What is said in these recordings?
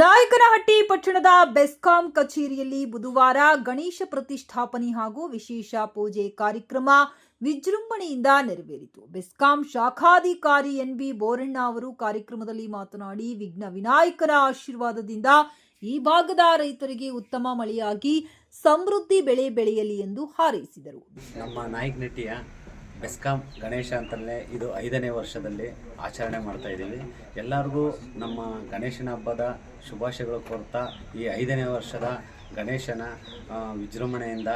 ನಾಯಕನಹಟ್ಟಿ ಪಟ್ಟಣದ ಬೆಸ್ಕಾಂ ಕಚೇರಿಯಲ್ಲಿ ಬುಧವಾರ ಗಣೇಶ ಪ್ರತಿಷ್ಠಾಪನೆ ಹಾಗೂ ವಿಶೇಷ ಪೂಜೆ ಕಾರ್ಯಕ್ರಮ ವಿಜೃಂಭಣೆಯಿಂದ ನೆರವೇರಿತು. ಬೆಸ್ಕಾಂ ಶಾಖಾಧಿಕಾರಿ ಎನ್ ಬಿ ಬೋರಣ್ಣ ಅವರು ಕಾರ್ಯಕ್ರಮದಲ್ಲಿ ಮಾತನಾಡಿ, ವಿಘ್ನ ವಿನಾಯಕರ ಆಶೀರ್ವಾದದಿಂದ ಈ ಭಾಗದ ರೈತರಿಗೆ ಉತ್ತಮ ಮಳೆಯಾಗಿ ಸಮೃದ್ಧಿ ಬೆಳೆ ಬೆಳೆಯಲಿ ಎಂದು ಹಾರೈಸಿದರು. ನಮ್ಮ ನಾಯಕನಟ್ಟಿಯ ಬೆಸ್ಕಾಂ ಗಣೇಶ ಅಂತಲೇ ಇದು ಐದನೇ ವರ್ಷದಲ್ಲಿ ಆಚರಣೆ ಮಾಡ್ತಾ ಇದ್ದೀವಿ. ಎಲ್ಲರಿಗೂ ನಮ್ಮ ಗಣೇಶನ ಹಬ್ಬದ ಶುಭಾಶಯಗಳು ಕೋರ್ತಾ ಈ ಐದನೇ ವರ್ಷದ ಗಣೇಶನ ವಿಜೃಂಭಣೆಯಿಂದ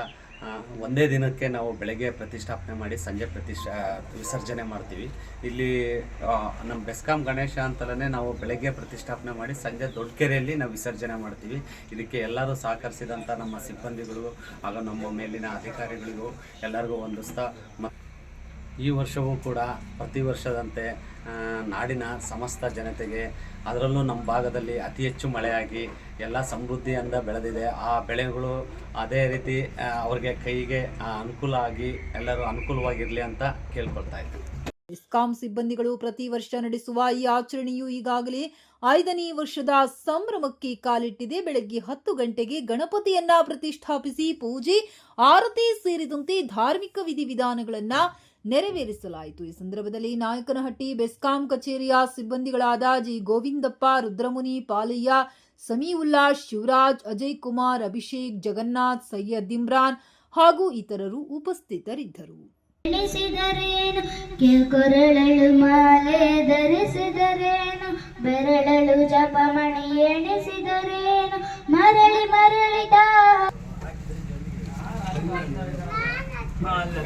ಒಂದೇ ದಿನಕ್ಕೆ ನಾವು ಬೆಳಗ್ಗೆ ಪ್ರತಿಷ್ಠಾಪನೆ ಮಾಡಿ ಸಂಜೆ ಪ್ರತಿಷ್ಠಾ, ವಿಸರ್ಜನೆ ಮಾಡ್ತೀವಿ. ಇಲ್ಲಿ ನಮ್ಮ ಬೆಸ್ಕಾಂ ಗಣೇಶ ಅಂತಲೇ ನಾವು ಬೆಳಗ್ಗೆ ಪ್ರತಿಷ್ಠಾಪನೆ ಮಾಡಿ ಸಂಜೆ ದೊಡ್ಡಕೆರೆಯಲ್ಲಿ ನಾವು ವಿಸರ್ಜನೆ ಮಾಡ್ತೀವಿ. ಇದಕ್ಕೆ ಎಲ್ಲರೂ ಸಹಕರಿಸಿದಂಥ ನಮ್ಮ ಸಿಬ್ಬಂದಿಗಳು ಹಾಗೂ ನಮ್ಮ ಮೇಲಿನ ಅಧಿಕಾರಿಗಳಿಗೂ ಎಲ್ಲರಿಗೂ ಒಂದಿಸ್ತಾ ಮ ಈ ವರ್ಷವೂ ಕೂಡ ಪ್ರತಿ ವರ್ಷದಂತೆ ನಾಡಿನ ಸಮಸ್ತ ಜನತೆಗೆ ಅದರಲ್ಲೂ ನಮ್ಮ ಭಾಗದಲ್ಲಿ ಅತಿ ಹೆಚ್ಚು ಮಳೆಯಾಗಿ ಎಲ್ಲ ಸಮೃದ್ಧಿಯಿಂದ ಬೆಳೆದಿದೆ. ಆ ಬೆಳೆಗಳು ಅದೇ ರೀತಿ ಅವ್ರಿಗೆ ಕೈಗೆ ಅನುಕೂಲ ಆಗಿ ಎಲ್ಲರೂ ಅನುಕೂಲವಾಗಿರಲಿ ಅಂತ ಕೇಳ್ಕೊಳ್ತಾ ಇದ್ದೀನಿ ಇಸ್ಕಾಂ ಸಿಬ್ಬಂದಿಗಳು ಪ್ರತಿ ವರ್ಷ ನಡೆಸುವ ಈ ಆಚರಣೆಯು ಈಗಾಗಲೇ ಐದನೇ ವರ್ಷದ ಸಂಭ್ರಮಕ್ಕೆ ಕಾಲಿಟ್ಟಿದೆ. ಬೆಳಗ್ಗೆ ಹತ್ತು ಗಂಟೆಗೆ ಗಣಪತಿಯನ್ನ ಪ್ರತಿಷ್ಠಾಪಿಸಿ ಪೂಜೆ, ಆರತಿ ಸೇರಿದಂತೆ ಧಾರ್ಮಿಕ ವಿಧಿವಿಧಾನಗಳನ್ನ ನೆರವೇರಿಸಲಾಯಿತು. ಈ ಸಂದರ್ಭದಲ್ಲಿ ನಾಯಕನಹಟ್ಟಿ ಬೆಸ್ಕಾಂ ಕಚೇರಿಯ ಸಿಬ್ಬಂದಿಗಳಾದ ಜಿ. ಗೋವಿಂದಪ್ಪ, ರುದ್ರಮುನಿ ಪಾಲಯ್ಯ, ಸಮೀವುಲ್ಲಾ ಶಿವರಾಜ್, ಅಜಯ್ ಕುಮಾರ್, ಅಭಿಷೇಕ್ ಜಗನ್ನಾಥ್, ಸೈಯದ್ ಇಮ್ರಾನ್ ಹಾಗೂ ಇತರರು ಉಪಸ್ಥಿತರಿದ್ದರು. ಕಿರುಕೊರಳಳು ಮಾಲೆ ಧರಿಸಿದರೇನು? ಬೆರಳಳು ಜಪಮಣಿ ಎಣಿಸಿದರೇನು? ಮರಳಿ ಮರಳಿದ ಹಾಂ ಅಲ್ಲ